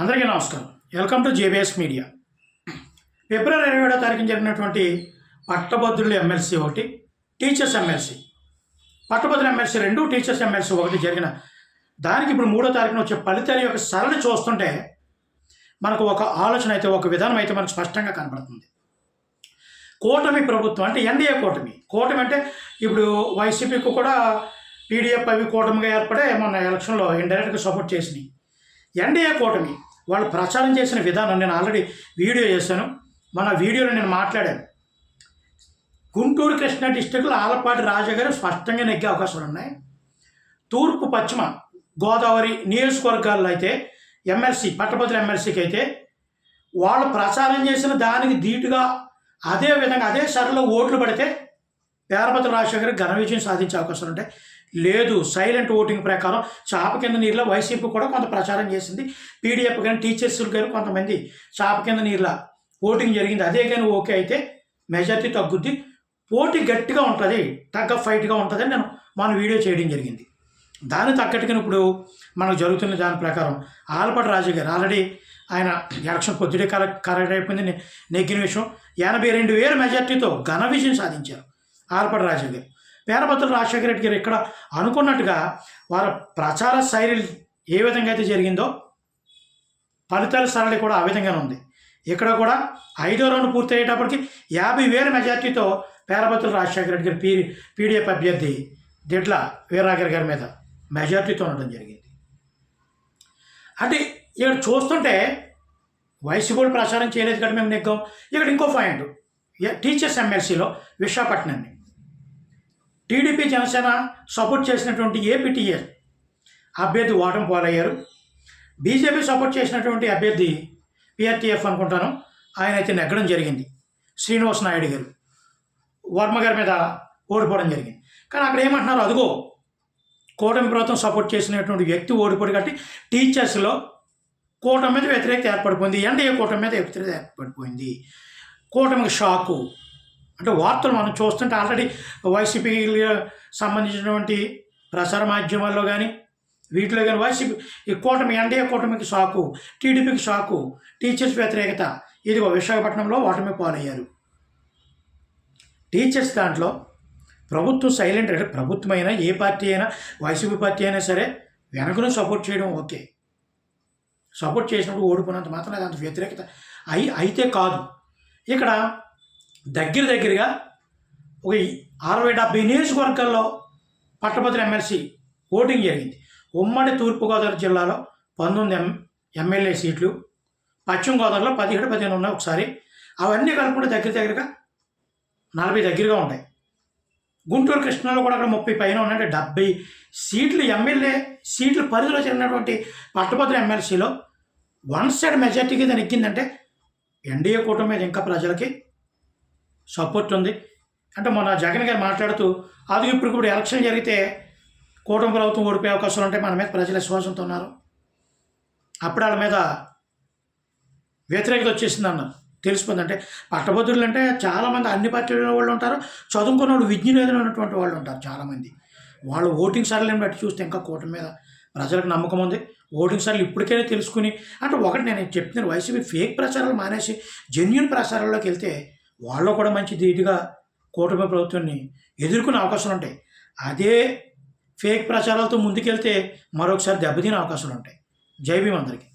అందరికీ నమస్కారం. Welcome to JBS media ఫిబ్రవరి ఇరవై ఏడో తారీఖున జరిగినటువంటి పట్టభద్రులు ఎమ్మెల్సీ ఒకటి టీచర్స్ ఎమ్మెల్సీ. పట్టభద్రుల ఎమ్మెల్సీ రెండు టీచర్స్ ఎమ్మెల్సీ ఒకటి జరిగిన దానికి ఇప్పుడు మూడో తారీఖున వచ్చే ఫలితాల యొక్క సరళి చూస్తుంటే మనకు ఒక ఆలోచన అయితే ఒక విధానం అయితే మనకు స్పష్టంగా కనబడుతుంది. కూటమి ప్రభుత్వం అంటే ఎన్డీఏ కూటమి. కూటమి అంటే ఇప్పుడు వైసీపీకి కూడా పీడీఎఫ్ అవి కూటమిగా ఏర్పడే మొన్న ఎలక్షన్లో ఇండైరెక్ట్గా సపోర్ట్ చేసినాయి. ఎన్డీఏ కూటమి వాళ్ళు ప్రచారం చేసిన విధానం నేను ఆల్రెడీ వీడియో చేశాను. మన వీడియోలో నేను మాట్లాడాను. గుంటూరు కృష్ణా డిస్టిక్లో ఆలపాటి రాజా గారు స్పష్టంగా నెగ్గే అవకాశాలు ఉన్నాయి. తూర్పు పశ్చిమ గోదావరి నియోజకవర్గాల్లో అయితే ఎమ్మెల్సీ పట్టభద్రుల ఎమ్మెల్సీకి అయితే వాళ్ళు ప్రచారం చేసిన దానికి ధీటుగా అదే విధంగా అదే సరలో ఓట్లు పడితే పేరపతి రాజశేఖర్ ఘన విజయం సాధించే అవకాశాలు ఉంటాయి. లేదు సైలెంట్ ఓటింగ్ ప్రకారం చాప కింద నీరులో వైసీపీ కూడా కొంత ప్రచారం చేసింది. పీడిఎఫ్ కానీ టీచర్స్ కానీ కొంతమంది చాప కింద నీరులో ఓటింగ్ జరిగింది. అదే కానీ ఓకే అయితే మెజార్టీ తగ్గుద్ది. పోటీ గట్టిగా ఉంటుంది తగ్గ ఫైట్గా ఉంటుందని నేను మన వీడియో చేయడం జరిగింది. దాని తగ్గట్టుగా ఇప్పుడు మనకు జరుగుతున్న దాని ప్రకారం ఆలపాటి రాజు గారు ఆల్రెడీ ఆయన ఎలక్షన్ పొద్దుడే కరెక్ట్ కరెక్ట్ అయిపోయింది నెగ్గిన విషయం. ఎనభై రెండు వేల మెజార్టీతో ఘన విజయం సాధించారు. ఆర్పడి రాజు గారు రాజశేఖర రెడ్డి గారు ఇక్కడ అనుకున్నట్టుగా వారి ప్రచార శైలి ఏ విధంగా అయితే జరిగిందో ఫలితాల సరళి కూడా ఆ విధంగానే ఉంది. ఇక్కడ కూడా ఐదో రౌండ్ పూర్తయ్యేటప్పటికి యాభై వేల మెజార్టీతో పేరభద్రుల రాజశేఖర రెడ్డి గారి పీ పీడిఎఫ్ అభ్యర్థి దిట్ల వీరాగర్ గారి మీద మెజార్టీతో ఉండడం జరిగింది. అంటే ఇక్కడ చూస్తుంటే వయసు కూడా ప్రచారం చేయలేదు కానీ మేము నెగ్గాం. ఇక్కడ ఇంకో పాయింట్. టీచర్స్ ఎమ్మెల్సీలో విశాఖపట్నాన్ని టీడీపీ జనసేన సపోర్ట్ చేసినటువంటి ఏపీటీఎస్ అభ్యర్థి ఓటమి పాలయ్యారు. బీజేపీ సపోర్ట్ చేసినటువంటి అభ్యర్థి పిఆర్టీఎఫ్ అనుకుంటాను. ఆయన అయితే నెగ్గడం జరిగింది. శ్రీనివాస్ నాయుడు గారు వర్మ గారి మీద ఓడిపోవడం జరిగింది. కానీ అక్కడ ఏమంటున్నారు? అదిగో కూటమి ప్రభుత్వం సపోర్ట్ చేసినటువంటి వ్యక్తి ఓడిపోడు కాబట్టి టీచర్స్లో కూటమి మీద వ్యతిరేకత ఏర్పడిపోయింది. ఎన్డీఏ కూటమి మీద వ్యతిరేకత ఏర్పడిపోయింది. కూటమికి షాకు. అంటే వార్తలు మనం చూస్తుంటే ఆల్రెడీ వైసీపీ సంబంధించినటువంటి ప్రసార మాధ్యమాల్లో కానీ వీటిలో కానీ వైసీపీ ఈ కూటమి ఎన్డీఏ కూటమికి షాకు టీడీపీకి షాకు టీచర్స్ వ్యతిరేకత ఇదిగో విశాఖపట్నంలో ఓటమి పాలయ్యారు. టీచర్స్ దాంట్లో ప్రభుత్వం సైలెంట్ అంటే ప్రభుత్వం అయినా ఏ పార్టీ అయినా వైసీపీ పార్టీ అయినా సరే వెనకను సపోర్ట్ చేయడం ఓకే. సపోర్ట్ చేసినప్పుడు ఓడిపోయినంత మాత్రం అది అంత వ్యతిరేకత అయి అయితే కాదు. ఇక్కడ దగ్గర దగ్గరగా ఒక అరవై డెబ్బై నియోజకవర్గాల్లో పట్టభద్రుల ఎమ్మెల్సీ ఓటింగ్ జరిగింది. ఉమ్మడి తూర్పుగోదావరి జిల్లాలో పంతొమ్మిది ఎం ఎమ్మెల్యే సీట్లు పశ్చిమ గోదావరిలో పదిహేడు పదిహేను ఉన్నాయి ఒకసారి. అవన్నీ కలుపుకుంటే దగ్గర దగ్గరగా నలభై దగ్గరగా ఉంటాయి. గుంటూరు కృష్ణలో కూడా అక్కడ ముప్పై పైన ఉన్నాయంటే డెబ్బై సీట్లు ఎమ్మెల్యే సీట్లు పరిధిలో జరిగినటువంటి పట్టభద్రుల ఎమ్మెల్సీలో వన్ సైడ్ మెజార్టీ కింద నెగ్గిందంటే ఎన్డీఏ కూటమి మీద ఇంకా ప్రజలకి సపోర్ట్ ఉంది. అంటే మొన్న జగన్ గారు మాట్లాడుతూ అది ఇప్పుడు ఇప్పుడు ఎలక్షన్ జరిగితే కూటమి ప్రభుత్వం ఓడిపోయే అవకాశాలు ఉంటాయి మన మీద ప్రజల విశ్వాసంతో ఉన్నారు. అప్పుడు వాళ్ళ మీద వ్యతిరేకత వచ్చేసింది అన్నారు. తెలిసిపోయింది. అంటే పట్టభద్రులు అంటే చాలామంది అన్ని పార్టీల వాళ్ళు ఉంటారు. చదువుకున్న వాళ్ళు విజ్ఞానం ఉన్నటువంటి వాళ్ళు ఉంటారు చాలామంది వాళ్ళు ఓటింగ్ సరళిని బట్టి చూస్తే ఇంకా కూటమి మీద ప్రజలకు నమ్మకం ఉంది. ఓటింగ్ సార్లు ఇప్పటికైనా తెలుసుకుని అంటే ఒకటి నేను చెప్తున్నాను వైసీపీ ఫేక్ ప్రచారాలు మానేసి జెన్యున్ ప్రచారాల్లోకి వెళ్తే వాళ్ళు కూడా మంచి ధీటుగా కూటమి ప్రభుత్వాన్ని ఎదుర్కొనే అవకాశాలు ఉంటాయి. అదే ఫేక్ ప్రచారాలతో ముందుకెళ్తే మరొకసారి దెబ్బతినే అవకాశాలు ఉంటాయి. జై భీమ్ అందరికీ.